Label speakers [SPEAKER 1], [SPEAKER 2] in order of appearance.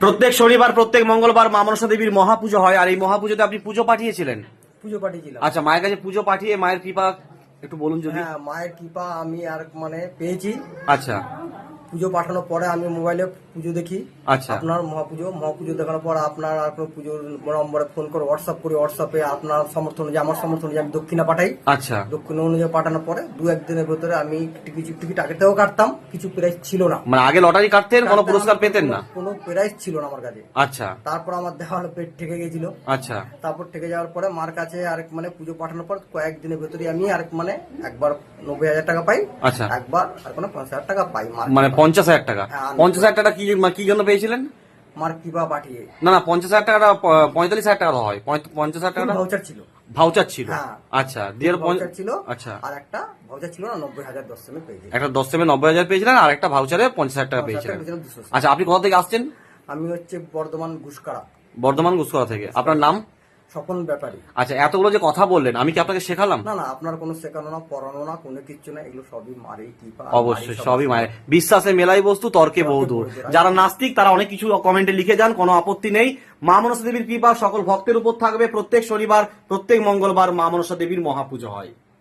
[SPEAKER 1] প্রত্যেক শনিবার প্রত্যেক মঙ্গলবার মা মনসা দেবীর মহাপুজো হয়। আর এই মহাপুজোতে আপনি পুজো পাঠিয়েছিলেন?
[SPEAKER 2] পুজো পাঠিয়েছিলাম।
[SPEAKER 1] আচ্ছা মায়ের কাছে পুজো পাঠিয়ে মায়ের কৃপা একটু বলুন যদি।
[SPEAKER 2] হ্যাঁ মায়ের কৃপা আমি আর মানে পেয়েছি।
[SPEAKER 1] আচ্ছা।
[SPEAKER 2] পুজো পাঠানোর পরে আমি মোবাইলে পুজো দেখি।
[SPEAKER 1] আচ্ছা।
[SPEAKER 2] আপনার মহাপুজো মহাপুজো দেখানোর পর আপনার আর কোনো পুজোর নম্বরে ফোন করে হোয়াটসঅ্যাপ করি হোয়াটসঅ্যাপে আপনার সমর্থন অনুযায়ী আমার সমর্থন অনুযায়ী আমি দক্ষিণা পাঠাই।
[SPEAKER 1] আচ্ছা।
[SPEAKER 2] দক্ষিণ অনুযায়ী পাঠানোর পরে দু একদিনের ভেতরে আমি কিছু টিকিট আগেতেও কাটতাম কিছু প্রাইস ছিল না।
[SPEAKER 1] মানে আগে লটারি কাটতেন কোনো পুরস্কার পেতেন না?
[SPEAKER 2] কোনো প্রাইস ছিল না আমার কাছে।
[SPEAKER 1] আচ্ছা।
[SPEAKER 2] তারপর আমার দেখা হলো পেট ঠেকে গেছিল।
[SPEAKER 1] আচ্ছা।
[SPEAKER 2] তারপর ঠেকে যাওয়ার পরে মার কাছে আরেক মানে পুজো পাঠানোর পর কয়েকদিনের ভেতরে আমি আরেক মানে একবার নব্বই হাজার টাকা পাই।
[SPEAKER 1] আচ্ছা।
[SPEAKER 2] একবার আর কোনো পঞ্চাশ হাজার টাকা পাই
[SPEAKER 1] মানে পঞ্চাশ হাজার টাকা। পঞ্চাশ হাজার টাকা কি কি জন্য পেয়েছিলেন?
[SPEAKER 2] মার কিবা পাঠিয়ে।
[SPEAKER 1] না না পঞ্চাশ হাজার টাকাটা পঁয়তাল্লিশ হাজার টাকা হয়। পঞ্চাশ হাজার টাকাটা
[SPEAKER 2] ভাউচার ছিল।
[SPEAKER 1] ভাউচার ছিল। আচ্ছা দিয়ে
[SPEAKER 2] ভাউচার ছিল।
[SPEAKER 1] আচ্ছা।
[SPEAKER 2] আর একটা ভাউচার ছিল না নব্বই হাজার দশ সেমি পেয়েছি
[SPEAKER 1] একটা দশ সেভেন নব্বই হাজার পেয়েছিলেন আর একটা ভাউচারে পঞ্চাশ হাজার টাকা পেয়েছিলেন। আচ্ছা আপনি কোথা থেকে আসছেন?
[SPEAKER 2] আমি হচ্ছে বর্ধমান ঘুষকাড়া
[SPEAKER 1] বর্ধমান গুসকরা থেকে। আপনার নাম?
[SPEAKER 2] স্বপন ব্যাপারে
[SPEAKER 1] আচ্ছা এতগুলো যে কথা বললেন আমি কি আপনাকে শেখালাম?
[SPEAKER 2] না না আপনার কোনো শেখানো না পড়ানো না কোনো কিচ্ছু না এগুলো সবই মারেই কৃপা
[SPEAKER 1] অবশ্যই সবই মারে বিশ্বাসে মেলাই বস্তু তর্কে বহুদূর। যারা নাস্তিক তারা অনেক কিছু কমেন্টে লিখে যান কোনো আপত্তি নেই। মা মনসা দেবীর কৃপা সকল ভক্তের উপর থাকবে। প্রত্যেক শনিবার প্রত্যেক মঙ্গলবার মা মনসা দেবীর মহাপুজো হয়।